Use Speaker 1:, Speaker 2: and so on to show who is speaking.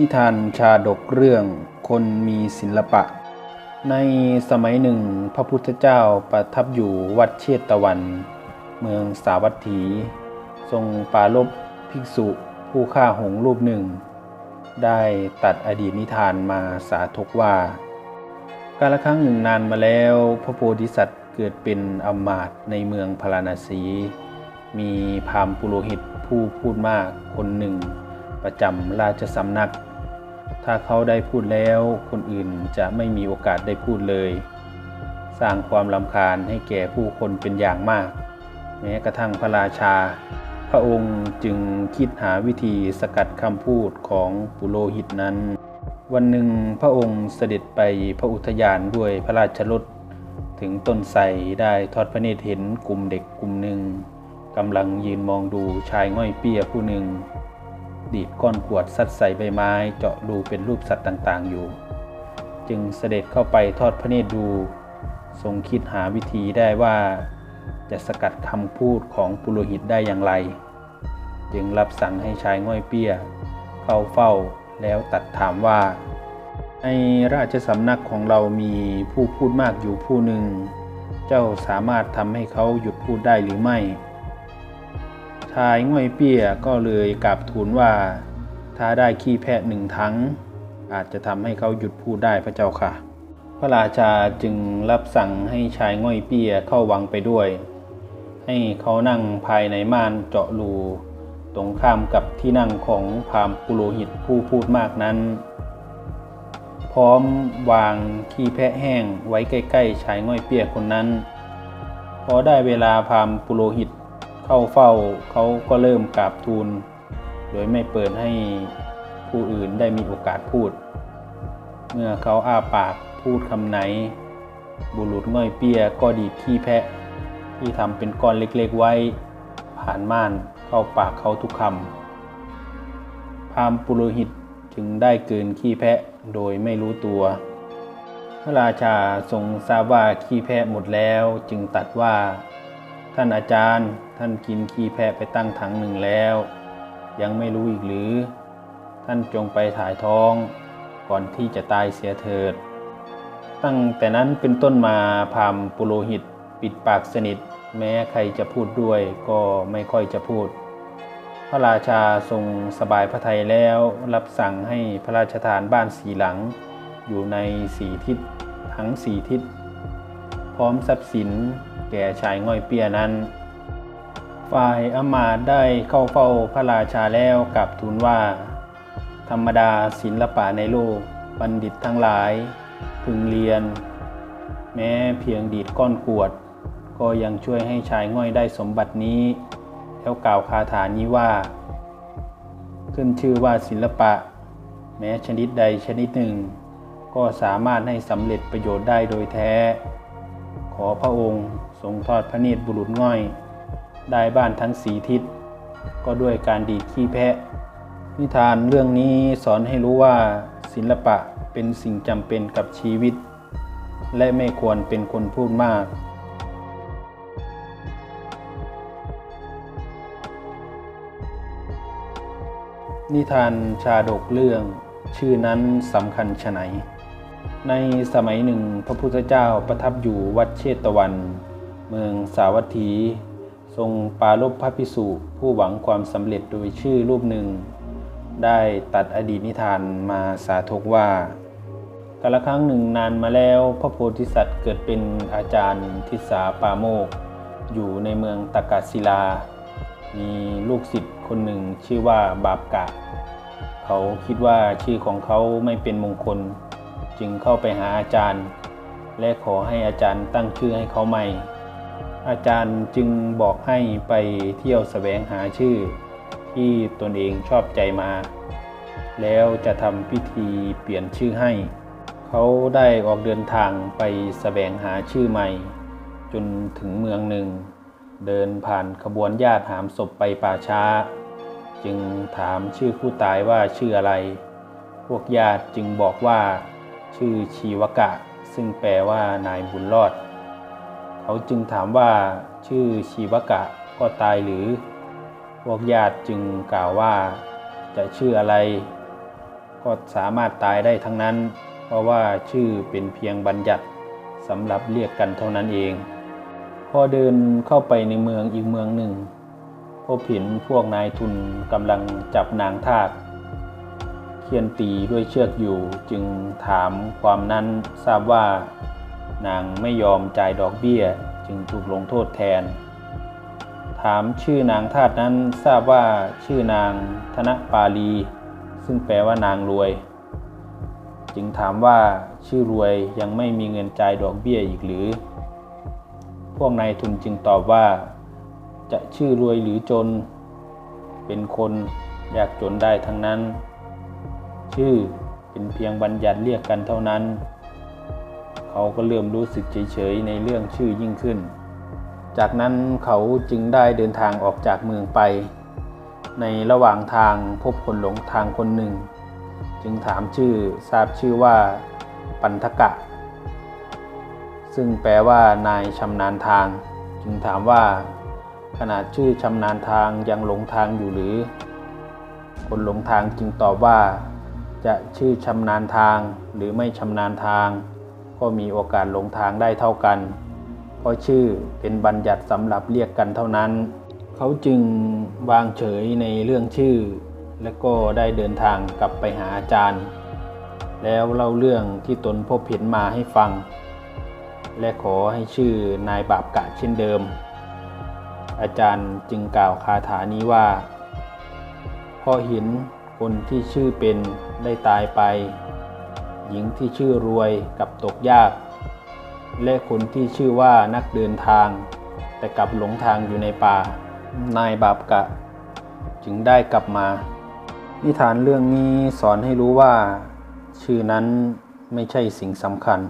Speaker 1: นิทานชาดกเรื่องคนมีศิลปะ ในสมัยหนึ่งพระพุทธเจ้าประทับอยู่วัดเชตวัน เมืองสาวัตถี ทรงปรารบภิกษุผู้ฆ่าหงรูปหนึ่ง ได้ตัดอดีตนิทานมาสาธกว่า กาลครั้งหนึ่งนานมาแล้วพระโพธิสัตว์เกิดเป็นอมาตในเมืองพาราณสี มีพามปุโรหิตผู้พูดมากคนหนึ่งประจำราชสำนัก ถ้าเขาได้พูดแล้ว คนอื่นจะไม่มีโอกาสได้พูดเลย สร้างความลำคาญให้แก่ผู้คนเป็นอย่างมาก แม้กระทั่งพระราชา พระองค์จึงคิดหาวิธีสกัดคำพูดของปุโรหิตนั้น วันหนึ่งพระองค์เสด็จไปพระอุทยานด้วยพระราชรถถึงต้นไทรได้ทอดพระเนตรเห็นกลุ่มเด็กกลุ่มหนึ่งกำลังยืนมองดูชายง่อยเปี้ยผู้หนึ่ง ดีดก้อนขวดซัดใส่ใบไม้เจาะดูเป็นรูปสัตว์ต่างๆอยู่ จึงเสด็จเข้าไปทอดพระเนตรดู ทรงคิดหาวิธีได้ว่า จะสกัดคำพูดของปุโรหิตได้อย่างไร จึงรับสั่งให้ชายง่อยเปี้ย เข้าเฝ้าแล้วตัดถามว่าในราชสำนักของเรามีผู้พูดมากอยู่ผู้หนึ่ง เจ้าสามารถทำให้เขาหยุดพูดได้หรือไม่ ชายง่อยเปี้ยก็เลยกราบทูลว่า ถ้าได้ขี้แพะหนึ่งทั้ง อาจจะทำให้เขาหยุดพูดได้พระเจ้าค่ะ พระราชาจึงรับสั่งให้ชายง่อยเปี้ยเข้าวังไปด้วย ให้เขานั่งภายในม่านเจาะรูตรงข้ามกับที่นั่งของพามปุโรหิตผู้พูดมากนั้น พร้อมวางขี้แพะแห้งไว้ใกล้ๆชายง่อยเปียกคนนั้น พอได้เวลาพามปุโรหิต เข้าเฝ้าเขาก็เริ่มกราบทูล โดยไม่เปิดให้ผู้อื่นได้มีโอกาสพูด เมื่อเขาอ้าปากพูดคำไหน บุรุษง่อยเปียก็ดีดขี้แพะ ที่ทำเป็นก้อนเล็กๆไว้ ผ่านม่านเข้าปากเขาทุกคำพามปุโรหิตจึงได้เกินขี้แพะโดยไม่รู้ตัว พระราชาทรงทราบว่าขี้แพะหมดแล้วจึงตัดว่า ท่านอาจารย์ ท่านกินขี้แพะไปตั้งถังหนึ่งแล้ว ยังไม่รู้อีกหรือ ท่านจงไปถ่ายท้องก่อนที่จะตายเสียเถิด ตั้งแต่นั้นเป็นต้นมาพามปุโรหิตปิดปากสนิท แม้ใครจะพูดด้วยก็ไม่ค่อยจะพูด พระราชาทรงสบายพระทัยแล้วรับสั่งให้พระราชทานบ้านสีหลัง อยู่ในสีทิศทั้งสีทิศ ร้อมทรัพย์สิน แก่ชายง่อยเปียนั้น ฝ่ายอมาตได้เข้าเฝ้าพระราชาแล้วกลับทูลว่า ธรรมดาศิลปะในโลกบัณฑิตทั้งหลาย พึงเรียน แม้เพียงดีดก้อนกวด ก็ยังช่วยให้ชายง่อยได้สมบัตินี้ แล้วกล่าวคาถานี้ว่า ขึ้นชื่อว่าศิลปะ แม้ชนิดใดชนิดหนึ่ง ก็สามารถให้สำเร็จประโยชน์ได้โดยแท้ อพระองค์ทรงทอดพระเนตรบุรุษง่อย ได้บ้านทั้งสีทิศ ก็ด้วยการดีดขี้แพะ นิทานเรื่องนี้สอนให้รู้ว่าศิลปะเป็นสิ่งจำเป็นกับชีวิต และไม่ควรเป็นคนพูดมากนิทานชาดกเรื่องชื่อนั้นสำคัญชะไหน ในสมัยหนึ่งพระพุทธเจ้าประทับอยู่วัดเชตวัน เมืองสาวัตถี ทรงปารบพระพิสุผู้หวังความสำเร็จโดยชื่อรูปหนึ่ง ได้ตัดอดีตนิทานมาสาธกว่ากาลครั้งหนึ่งนานมาแล้วพระโพธิสัตว์เกิดเป็นอาจารย์ทิสาปาโมก อยู่ในเมืองตากาศิลา มีลูกศิษย์คนหนึ่งชื่อว่าบาปกะ เขาคิดว่าชื่อของเขาไม่เป็นมงคล จึงเข้าไปหาอาจารย์ และขอให้อาจารย์ตั้งชื่อให้เขาใหม่ อาจารย์จึงบอกให้ไปเที่ยวแสวงหาชื่อ ที่ตนเองชอบใจมา แล้วจะทำพิธีเปลี่ยนชื่อให้ เขาได้ออกเดินทางไปแสวงหาชื่อใหม่ จนถึงเมืองหนึ่ง เดินผ่านขบวนญาติหามศพไปป่าช้า จึงถามชื่อผู้ตายว่าชื่ออะไรพวกญาติจึงบอกว่า ชื่อชีวกะ ซึ่งแปลว่านายบุญรอด เขาจึงถามว่าชื่อชีวกะก็ตายหรือ พวกญาติจึงกล่าวว่าจะชื่ออะไร ก็สามารถตายได้ทั้งนั้น เพราะว่าชื่อเป็นเพียงบัญญัติสำหรับเรียกกันเท่านั้นเอง พอเดินเข้าไปในเมืองอีกเมืองหนึ่งพบเห็นพวกนายทุนกำลังจับนางทาส เคียนตีด้วยเชือกอยู่ จึงถามความนั้นทราบว่า นางไม่ยอมจ่ายดอกเบี้ยจึงถูกลงโทษแทน ถามชื่อนางทาสนั้นทราบว่าชื่อนางธนปาลี ซึ่งแปลว่านางรวย จึงถามว่าชื่อรวยยังไม่มีเงินจ่ายดอกเบี้ยอีกหรือ พวกนายทุนจึงตอบว่า จะชื่อรวยหรือจน เป็นคนยากจนได้ทั้งนั้น ชื่อ เป็นเพียงบัญญัติเรียกกันเท่านั้น เขาก็เริ่มรู้สึกเฉยๆในเรื่องชื่อยิ่งขึ้น จากนั้นเขาจึงได้เดินทางออกจากเมืองไป ในระหว่างทางพบคนหลงทางคนหนึ่ง จึงถามชื่อทราบชื่อว่า ปันทกะ ซึ่งแปลว่านายชำนาญทาง จึงถามว่าขนาดชื่อชำนาญทางยังหลงทางอยู่หรือ คนหลงทางจึงตอบว่า จะชื่อชำนาญทางหรือไม่ชำนาญทาง ก็มีโอกาสหลงทางได้เท่ากัน เพราะชื่อเป็นบัญญัติสำหรับเรียกกันเท่านั้น เขาจึงวางเฉยในเรื่องชื่อ และก็ได้เดินทางกลับไปหาอาจารย์ แล้วเล่าเรื่องที่ตนพบเห็นมาให้ฟัง และขอให้ชื่อนายบาปกะเช่นเดิม อาจารย์จึงกล่าวคาถานี้ว่าพอห็น คนที่ชื่อเป็นได้ตายไป หญิงที่ชื่อรวยกับตกยาก และคนที่ชื่อว่านักเดินทาง แต่กลับหลงทางอยู่ในป่า นายบาปกะ จึงได้กลับมา นิทานเรื่องนี้สอนให้รู้ว่า ชื่อนั้นไม่ใช่สิ่งสำคัญ